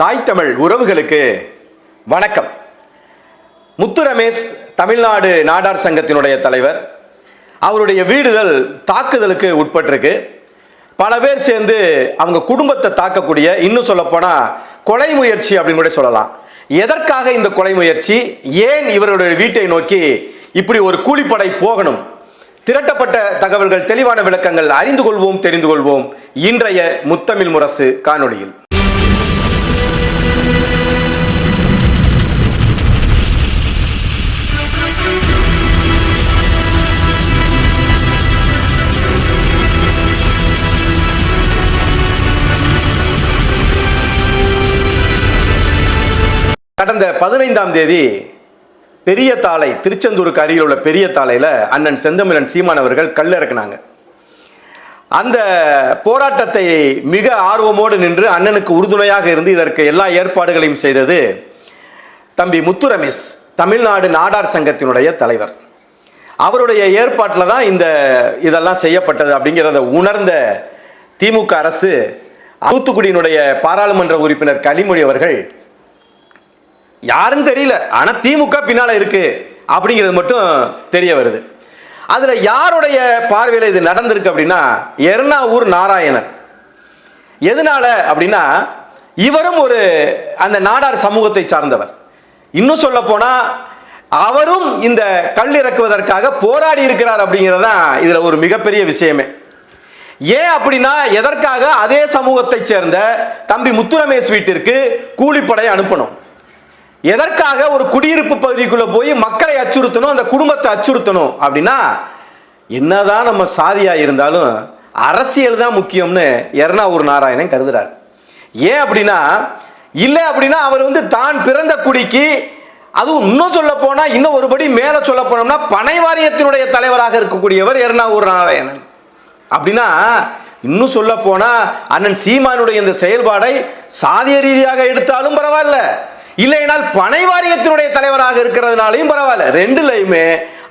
தாய் தமிழ் உறவுகளுக்கு வணக்கம். முத்து ரமேஷ் தமிழ்நாடு நாடார் சங்கத்தினுடைய தலைவர். அவருடைய வீடுகள் தாக்குதலுக்கு உட்பட்டிருக்கு. பல பேர் சேர்ந்து அவங்க குடும்பத்தை தாக்கக்கூடிய இன்னும் சொல்லப்போனால் கொலை முயற்சி அப்படின்னு கூட சொல்லலாம். எதற்காக இந்த கொலை முயற்சி? ஏன் இவருடைய வீட்டை நோக்கி இப்படி ஒரு கூலிப்படை போகணும்? திரட்டப்பட்ட தகவல்கள் தெளிவான விளக்கங்கள் அறிந்து கொள்வோம் தெரிந்து கொள்வோம். இன்றைய முத்தமிழ் முரசு காணொளியில். கடந்த பதினைந்தாம் தேதி பெரிய தாளை திருச்செந்தூருக்கு அருகில் உள்ள பெரிய தாளையில் அண்ணன் செந்தமிழன் சீமான் அவர்கள் கல் இறக்குனாங்க. அந்த போராட்டத்தை மிக ஆர்வமோடு நின்று அண்ணனுக்கு உறுதுணையாக இருந்து இதற்கு எல்லா ஏற்பாடுகளையும் செய்தது தம்பி முத்து ரமேஷ் தமிழ்நாடு நாடார் சங்கத்தினுடைய தலைவர். அவருடைய ஏற்பாட்டில் தான் இந்த இதெல்லாம் செய்யப்பட்டது அப்படிங்கிறத உணர்ந்த திமுக அரசு தூத்துக்குடியினுடைய பாராளுமன்ற உறுப்பினர் கனிமொழி அவர்கள் யாருன்னு தெரியல ஆனால் திமுக பின்னால் இருக்கு அப்படிங்கிறது மட்டும் தெரிய வருது. அதில் யாருடைய பார்வையில் இது நடந்திருக்கு அப்படின்னா எர்ணாவூர் நாராயணன். எதனால அப்படின்னா இவரும் ஒரு அந்த நாடார் சமூகத்தை சார்ந்தவர். இன்னும் சொல்ல போனால் அவரும் இந்த கல் இறக்குவதற்காக போராடி இருக்கிறார் அப்படிங்கிறது தான் இதில் ஒரு மிகப்பெரிய விஷயமே. ஏன் அப்படின்னா எதற்காக அதே சமூகத்தை சேர்ந்த தம்பி முத்துரமேஷ் வீட்டிற்கு கூலிப்படை அனுப்பணும். எதற்காக ஒரு குடியிருப்பு பகுதிக்குள்ளே போய் மக்களை அச்சுறுத்தணும் அந்த குடும்பத்தை அச்சுறுத்தணும் அப்படின்னா என்னதான் நம்ம சாதியாக இருந்தாலும் அரசியல் தான் முக்கியம்னு எர்ணாவூர் நாராயணன் கருதுறார். ஏன் அப்படின்னா இல்லை அப்படின்னா அவர் வந்து தான் பிறந்த குடிக்கு அதுவும் இன்னும் சொல்ல போனால் இன்னும் ஒருபடி மேலே சொல்ல போனோம்னா பனை வாரியத்தினுடைய தலைவராக இருக்கக்கூடியவர் எர்ணாவூர் நாராயணன். அப்படின்னா இன்னும் சொல்ல போனால் அண்ணன் சீமானுடைய இந்த செயல்பாடை சாதிய ரீதியாக எடுத்தாலும் பரவாயில்ல. இல்லைனால் பனை வாரியத்தினுடைய தலைவராக இருக்கிறதுனாலையும் பரவாயில்ல. ரெண்டுலையுமே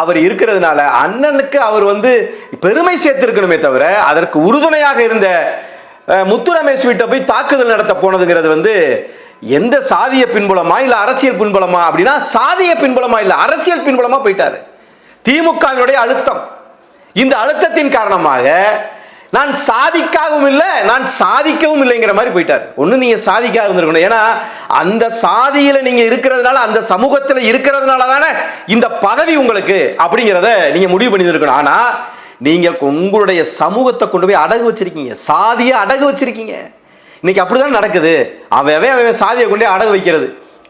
அவர் இருக்கிறதுனால அண்ணனுக்கு அவர் வந்து பெருமை சேர்த்திருக்கணுமே தவிர அதற்கு உறுதுணையாக இருந்த முத்துரமேஷ் முத்து ரமேஷ் வீட்டை போய் தாக்குதல் நடத்த போனதுங்கிறது வந்து எந்த சாதிய பின்புலமா இல்லை அரசியல் பின்புலமா அப்படின்னா சாதிய பின்புலமா இல்லை அரசியல் பின்புலமா போயிட்டாரு. திமுகவினுடைய அழுத்தம். இந்த அழுத்தத்தின் காரணமாக நான் சாதிக்காகவும் இல்லை நான் சாதிக்கவும் இல்லைங்கிற மாதிரி போயிட்டார். ஒன்று நீங்கள் சாதிக்காக இருந்திருக்கணும். ஏன்னா அந்த சாதியில் நீங்கள் இருக்கிறதுனால அந்த சமூகத்தில் இருக்கிறதுனால தானே இந்த பதவி உங்களுக்கு அப்படிங்கிறத நீங்கள் முடிவு பண்ணியிருக்கணும் ஆனால் நீங்கள் உங்களுடைய சமூகத்தை கொண்டு போய் அடகு வச்சிருக்கீங்க. சாதியை அடகு வச்சிருக்கீங்க. இன்னைக்கு அப்படிதான் நடக்குது. அவன் அவன் அவன் சாதியை கொண்டே அடகு வைக்கிறது.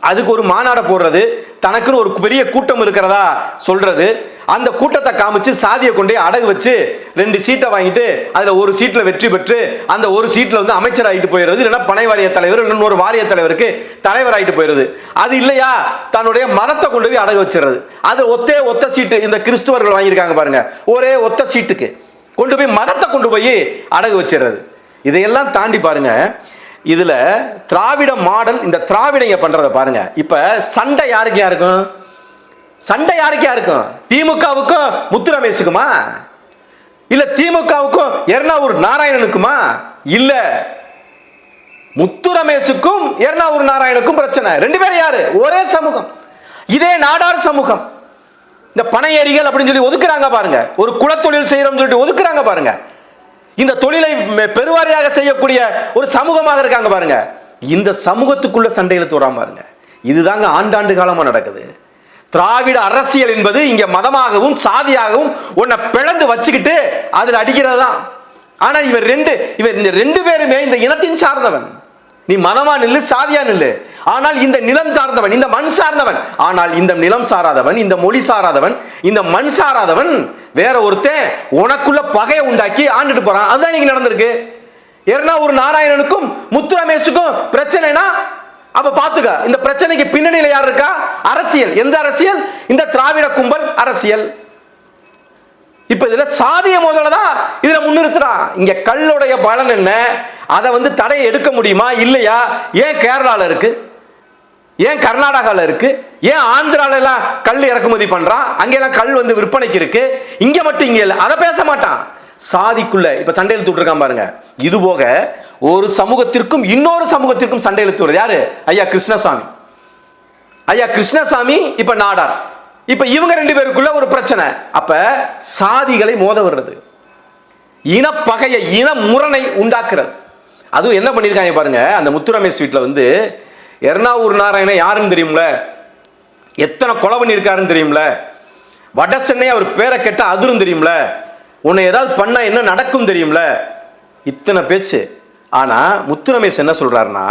அதுக்கு ஒரு மாநாடை போடுறது. தனக்குன்னு ஒரு பெரிய கூட்டம் இருக்கிறதா சொல்றது. அந்த கூட்டத்தை காமிச்சு சாதியை கொண்டு அடகு வச்சு ரெண்டு சீட்டை வாங்கிட்டு அதில் ஒரு சீட்டில் வெற்றி பெற்று அந்த ஒரு சீட்டில் வந்து அமைச்சர் ஆகிட்டு போயிடுறது இல்லைன்னா பனை வாரிய தலைவர் இன்னொரு ஒரு வாரிய தலைவருக்கு தலைவர் ஆகிட்டு போயிடுது அது இல்லையா? தன்னுடைய மதத்தை கொண்டு போய் அடகு வச்சிடுறது. அது ஒத்தே ஒத்த சீட்டு இந்த கிறிஸ்துவர்கள் வாங்கியிருக்காங்க பாருங்க. ஒரே ஒத்த சீட்டுக்கு கொண்டு போய் மதத்தை கொண்டு போய் அடகு வச்சிடுறது. இதையெல்லாம் தாண்டி பாருங்க இதில் திராவிட மாடல் இந்த திராவிடங்க பண்ணுறதை பாருங்க. இப்போ சண்டை யாருக்கு யாருக்கும்? சண்டை யாருக்கா இருக்கும் திமுகவுக்கும் முத்து ரமேஷுக்குமா இல்ல திமுகவுக்கும் எர்ணாவூர் நாராயணனுக்குமா? இல்ல முத்து ரமேஷுக்கும் எர்ணாவூர் நாராயணுக்கும் பிரச்சனை. ரெண்டு பேரும் யாரு? ஒரே சமூகம். இதே நாடார் சமூகம். இந்த பனை அப்படின்னு சொல்லி ஒதுக்குறாங்க பாருங்க. ஒரு குலத்தொழில் செய்யறோம் சொல்லிட்டு ஒதுக்குறாங்க பாருங்க. இந்த தொழிலை பெருவாரியாக செய்யக்கூடிய ஒரு சமூகமாக இருக்காங்க பாருங்க. இந்த சமூகத்துக்குள்ள சண்டையில தூராம பாருங்க. இதுதாங்க ஆண்டாண்டு காலமா நடக்குது. திராவிட அரசியல் என்பது இங்க மதமாகவும் சாதியாகவும் உன்னை பிளந்து வச்சுக்கிட்டு அதில் அடிக்கிறதா ஆனா இவர் ரெண்டு இவர் இந்த ரெண்டு பேருமே இந்த இனத்தின் சார்ந்தவன். நீ மதமா நில்லு சாதியா நில்லு. ஆனால் இந்த நிலம் சார்ந்தவன் இந்த மண் சார்ந்தவன். ஆனால் இந்த நிலம் சாராதவன் இந்த மொழி சாராதவன் இந்த மண் சாராதவன் வேற ஒருத்தன் உனக்குள்ள பகையை உண்டாக்கி ஆண்டுட்டு போறான். அதுதான் இன்னைக்கு நடந்திருக்கு. ஏன்னா ஒரு நாராயணனுக்கும் முத்துரமேஷுக்கும் பிரச்சனைனா அப்ப பாத்துக்க இந்த பிரச்சனைக்கு பின்னணியில் யார் இருக்கா? அரசியல். எந்த அரசியல்? இந்த திராவிட கும்பல் அரசியல். இப்ப இதுல சாதிய முதல்ல தான் இதுல முன்னிறுத்துறான். இங்க கல்லுடைய பலன் என்ன? அதை வந்து தடையை எடுக்க முடியுமா? இல்லையா? ஏன் கேரளாவில் இருக்கு? ஏன் கர்நாடகாவில் இருக்கு? ஏன் ஆந்திரால எல்லாம் கல் இறக்குமதி பண்றான்? அங்கெல்லாம் கல் வந்து விற்பனைக்கு இருக்கு. இங்க மட்டும் இங்க இல்லை. அதை பேச மாட்டான். சாதிக்குள்ள இப்ப சண்டையில் இருக்கான் பாருங்க. இது போக ஒரு சமூகத்திற்கும் இன்னொரு சமூகத்திற்கும் சண்டை இழுத்து யாரு? ஐயா கிருஷ்ணசாமி. ஐயா கிருஷ்ணசாமி இப்ப நாடார். இப்ப இவங்க ரெண்டு பேருக்குள்ள ஒரு பிரச்சனை. அப்ப சாதிகளை மோத வர்றது இனப்பகையை இன முரணை உண்டாக்குறது. அதுவும் என்ன பண்ணியிருக்காங்க பாருங்க அந்த முத்துரமேஷ் வீட்டில் வந்து எர்ணாவூர் நாராயணன் யாருன்னு தெரியும்ல? எத்தனை கொலை பண்ணியிருக்காருன்னு தெரியும்ல? வட சென்னை அவர் பேரை கேட்டால் அதிரும் தெரியும்ல? உன்னை ஏதாவது பண்ணா என்ன நடக்கும் தெரியும்ல? இத்தனை பேச்சு. ஆனால் முத்துரமேஷ் என்ன சொல்கிறாருன்னா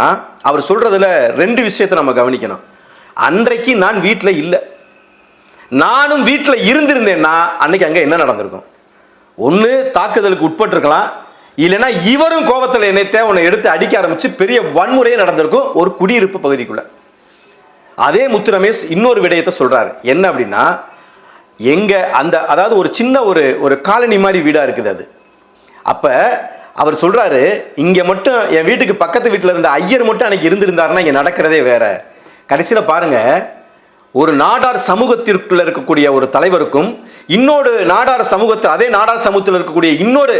அவர் சொல்கிறதுல ரெண்டு விஷயத்தை நம்ம கவனிக்கணும். அன்றைக்கு நான் வீட்டில் இல்லை. நானும் வீட்டில் இருந்திருந்தேன்னா அன்னைக்கு அங்கே என்ன நடந்திருக்கும்? ஒன்று தாக்குதலுக்கு உட்பட்டிருக்கலாம். இல்லைன்னா இவரும் கோபத்தில் என்னை உன்னை எடுத்து அடிக்க ஆரம்பித்து பெரிய வன்முறையே நடந்திருக்கும் ஒரு குடியிருப்பு பகுதிக்குள்ளே. அதே முத்து ரமேஷ் இன்னொரு விடயத்தை சொல்கிறாரு என்ன அப்படின்னா எங்கே அந்த அதாவது ஒரு சின்ன ஒரு ஒரு காலனி மாதிரி வீடாக இருக்குது அது. அப்போ அவர் சொல்கிறாரு இங்கே மட்டும் என் வீட்டுக்கு பக்கத்து வீட்டில் இருந்த ஐயர் மட்டும் அன்னைக்கு இருந்திருந்தாருன்னா இங்கே நடக்கிறதே வேற. கடைசியில் பாருங்கள் ஒரு நாடார் சமூகத்திற்குள்ள இருக்கக்கூடிய ஒரு தலைவருக்கும் இன்னொரு நாடார் சமூகத்தில் அதே நாடார் சமூகத்தில் இருக்கக்கூடிய இன்னொரு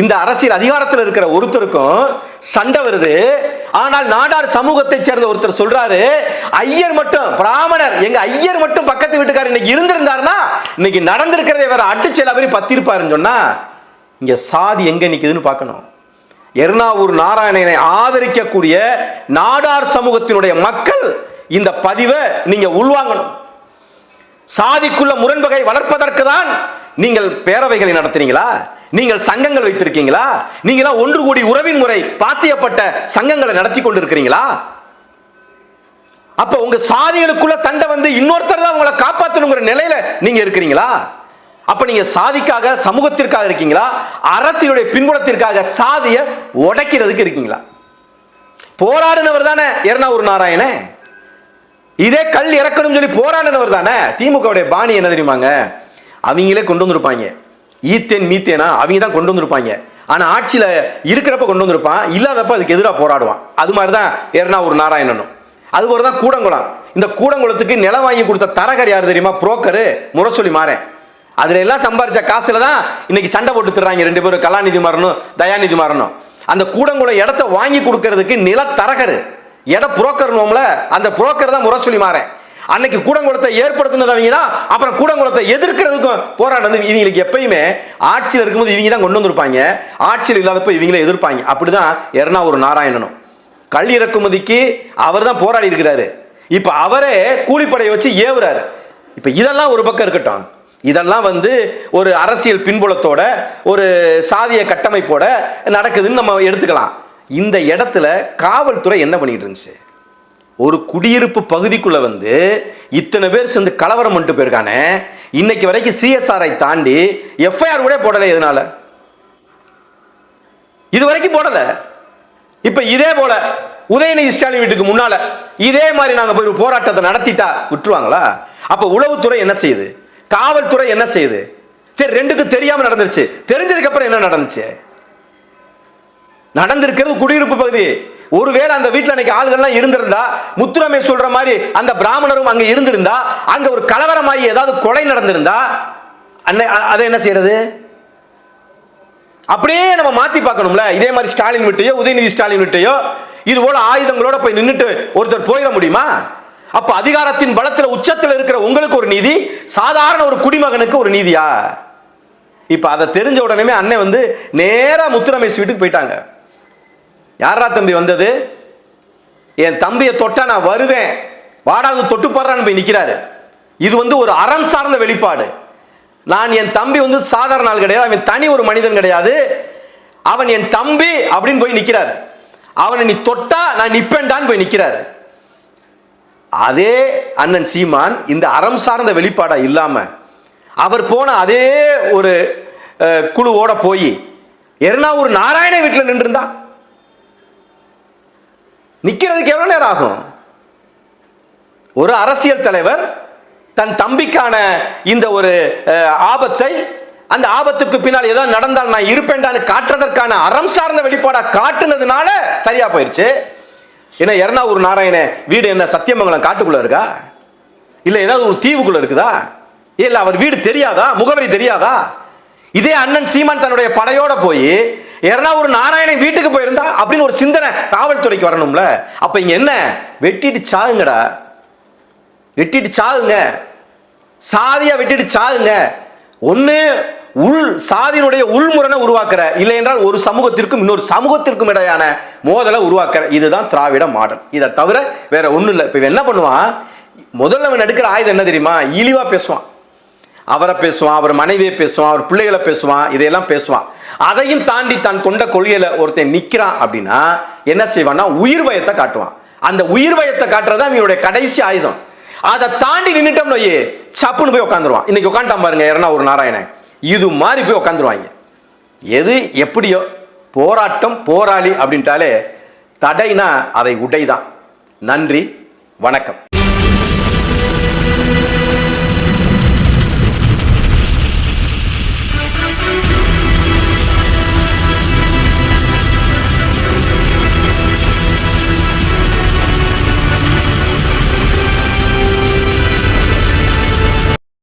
இந்த அரசியல் அதிகாரத்தில் இருக்கிற ஒருத்தருக்கும் சண்டை வருது. ஆனால் நாடார் சமூகத்தை சேர்ந்த ஒருத்தர் சொல்றாரு ஐயர் மட்டும் பிராமணர் எங்க ஐயர் மட்டும் பக்கத்து வீட்டுக்காரர் இன்னைக்கு இருந்திருந்தாருன்னா இன்னைக்கு நடந்திருக்கிறதே வேற. அட்டுச்சல் அவரி பத்திருப்பாருன்னு சொன்னா இங்கே சாதி எங்கே நிற்குதுன்னு பார்க்கணும். எர்ணாவூர் நாராயணனை ஆதரிக்கக்கூடிய நாடார் சமூகத்தினுடைய மக்கள் இந்த பதிவை நீங்க உள்வாங்கணும். சாதிக்குள்ள முரண்பகை வளர்ப்பதற்கு தான் நீங்கள் பேரவைகளை நடத்துறீங்களா நீங்கள் சங்கங்கள் வைத்திருக்கீங்களா? நீங்களா ஒன்று கூடி உறவின் முறை பாத்தியப்பட்ட சங்கங்களை நடத்தி கொண்டிருக்கிறீங்களா? அப்ப உங்க சாதிகளுக்குள்ள சண்டை வந்து இன்னொருத்தர் தான் உங்களை காப்பாற்றணுங்கிற நிலையில நீங்க இருக்கிறீங்களா? அப்ப நீங்க சாதிக்காக சமூகத்திற்காக இருக்கீங்களா? அரசியலுடைய பின்புலத்திற்காக சாதியை உடைக்கிறதுக்கு இருக்கீங்களா? போராடினவர் தானே எர்ணாவூர் நாராயண. இதே கல் இறக்கணும்னு சொல்லி போராடினவர் தானே. திமுகவுடைய பாணி என்ன தெரியுமாங்க? அவங்களே கொண்டு வந்திருப்பாங்க. ஈத்தேன் மீத்தேனா? அவங்க தான் கொண்டு வந்திருப்பாங்க. ஆனா ஆட்சியில இருக்கிறப்ப கொண்டு வந்திருப்பான். இல்லாதப்ப அதுக்கு எதிராக போராடுவான். அது மாதிரி தான் எர்ணாவூர் நாராயணனும். அது ஒரு தான் கூடங்குளம். இந்த கூடங்குளத்துக்கு நிலம் வாங்கி கொடுத்த தரகர் யார் தெரியுமா? புரோக்கரு முரசொலி மாறேன் அதுல எல்லாம் சம்பாரிச்ச காசுல தான் இன்னைக்கு சண்டை போட்டு தர்றாங்க ரெண்டு பேரும். கலாநிதி மாறனும் தயாநிதி மாறனும். அந்த கூடங்குளம் இடத்த வாங்கி கொடுக்கறதுக்கு நில தரகர் இட புரோக்கர்னோம்ல அந்த புரோக்கர் தான் முரசொலி மாறேன் அன்னைக்கு கூடங்குளத்தை ஏற்படுத்தினதவங்க தான் அப்புறம் கூடங்குளத்தை எதிர்க்கிறதுக்கும் போராடுறது இவங்களுக்கு எப்பயுமே ஆட்சியில் இருக்கும்போது இவங்க தான் கொண்டு வந்திருப்பாங்க. ஆட்சியில் இல்லாதப்ப இவங்களே எதிர்ப்பாங்க. அப்படிதான் எர்ணாவூர் நாராயணனும். கல் இறக்குமதிக்கு அவர் தான் போராடி இருக்கிறாரு. இப்போ அவரே கூலிப்படையை வச்சு ஏவுறாரு. இப்போ இதெல்லாம் ஒரு பக்கம் இருக்கட்டும். இதெல்லாம் வந்து ஒரு அரசியல் பின்புலத்தோட ஒரு சாதிய கட்டமைப்போட நடக்குதுன்னு நம்ம எடுத்துக்கலாம். இந்த இடத்துல காவல்துறை என்ன பண்ணிட்டு இருந்துச்சு? ஒரு குடியிருப்பு பகுதிக்குள்ள வந்து இத்தனை பேர் சேர்ந்து கலவரம் பண்ணிட்டு போயிருக்கானே. இன்னைக்கு வரைக்கும் சிஎஸ்ஆரை தாண்டி எஃப்ஐஆர் கூட போடலை இதனால இது வரைக்கும் போடல. இப்ப இதே போல உதயநிதி ஸ்டாலின் வீட்டுக்கு முன்னால இதே மாதிரி நாங்க போய் ஒரு போராட்டத்தை நடத்திட்டா விட்டுருவாங்களா? அப்ப உளவுத்துறை என்ன செய்யுது? காவல்துறை என்ன செய்யுது? சரி ரெண்டுக்கும் தெரியாம நடந்துருச்சு. தெரிஞ்சதுக்கு அப்புறம் என்ன நடந்துச்சு? நடந்திருக்கிறது குடியிருப்பு பகுதி. ஒருவேளை அந்த வீட்டில் அன்னைக்கு ஆள்கள்லாம் இருந்திருந்தா முத்துரமே சொல்ற மாதிரி அந்த பிராமணரும் அங்க இருந்திருந்தா அங்க ஒரு கலவரமாகி ஏதாவது கொலை நடந்திருந்தா அன்னை அதை என்ன செய்யறது? அப்படியே நம்ம மாத்தி பார்க்கணும்ல. இதே மாதிரி ஸ்டாலின் விட்டையோ உதயநிதி ஸ்டாலின் விட்டையோ இது போல ஆயுதங்களோட போய் நின்றுட்டு ஒருத்தர் போயிட முடியுமா? அப்ப அதிகாரத்தின் பலத்தில் உச்சத்தில் இருக்கிற உங்களுக்கு ஒரு நீதி சாதாரண ஒரு குடிமகனுக்கு ஒரு நீதியா? இப்ப அதை தெரிஞ்ச உடனே அண்ணன் வந்து நேரா முத்துரமேஷ் வீட்டுக்கு போயிட்டாங்க. யாரா தம்பி வந்தது? என் தம்பியை தொட்டா நான் வருவேன். வாடாது தொட்டு போடுறான்னு போய் நிற்கிறாரு இது வந்து ஒரு அறம் சார்ந்த வெளிப்பாடு. நான் என் தம்பி வந்து சாதாரண ஆள் கிடையாது. அவன் தனி ஒரு மனிதன் கிடையாது. அவன் என் தம்பி அப்படின்னு போய் நிற்கிறாரு அவனை நீ தொட்டா நான் நிப்பேன்டான்னு போய் நிற்கிறாரு அதே அண்ணன் சீமான் இந்த அறம் சார்ந்த வெளிப்பாடா இல்லாமல் அவர் போன அதே ஒரு குழுவோட போய் ஒரு நாராயண வீட்டில் நின்றுருந்தா. நிற்கிறதுக்கு எவ்வளோ நேரம் ஆகும்? ஒரு அரசியல் தலைவர் தன் தம்பிக்கான இந்த ஒரு ஆபத்தை அந்த ஆபத்துக்கு பின்னால் ஏதாவது நடந்தால் நான் இருப்பேன்டான்னு காட்டுறதற்கான அறம் சார்ந்த வெளிப்பாடாக காட்டுனதுனால சரியா போயிடுச்சு ஏன்னா எர்ணாவூர் நாராயண வீடு என்ன சத்தியமங்கலம் காட்டுக்குள்ள இருக்கா? இல்லை ஏதாவது ஒரு தீவுக்குள்ள இருக்குதா? இல்லை அவர் வீடு தெரியாதா? முகவரி தெரியாதா? இதே அண்ணன் சீமான் தன்னுடைய படையோட போய் ஒரு நாராயணன் வீட்டுக்கு போயிருந்தா அப்படின்னு ஒரு சிந்தனை காவல்துறைக்கு வரணும்ல. அப்ப இங்க என்ன? வெட்டிட்டு சாகுங்கடா. வெட்டிட்டு சாகுங்க. சாதியா வெட்டிட்டு சாகுங்க. ஒன்று உள் சாதியினுடைய உள்முரணை உருவாக்குற இல்லை என்றால் ஒரு சமூகத்திற்கும் இன்னொரு சமூகத்திற்கும் இடையான மோதலை உருவாக்குற இதுதான் திராவிட மாடல். இதை தவிர வேற ஒன்றும் இல்லை. இப்போ என்ன பண்ணுவான்? முதல்ல அவன் எடுக்கிற ஆயுதம் என்ன தெரியுமா? இழிவாக பேசுவான். அவரை பேசுவான் அவர் மனைவியை பேசுவான் அவர் பிள்ளைகளை பேசுவான் இதையெல்லாம் பேசுவான். அதையும் தாண்டி தான் கொண்ட கொள்கையில ஒருத்தன் நிற்கிறான் அப்படின்னா என்ன செய்வான்னா உயிர் பயத்தை காட்டுவான். அந்த உயிர் பயத்தை காட்டுறது அவனுடைய கடைசி ஆயுதம். அதை தாண்டி நின்னுட்டோம்னு சப்புன்னு போய் உட்காந்துருவான் இன்னைக்கு உட்காந்துட்டான் பாருங்க யாருன்னா ஒரு நாராயணன். இது மாதிரி போய் உட்காந்துருவாங்க எது எப்படியோ போராட்டம் போராளி அப்படின்ட்டாலே தடைனா அதை உடைதான். நன்றி வணக்கம்.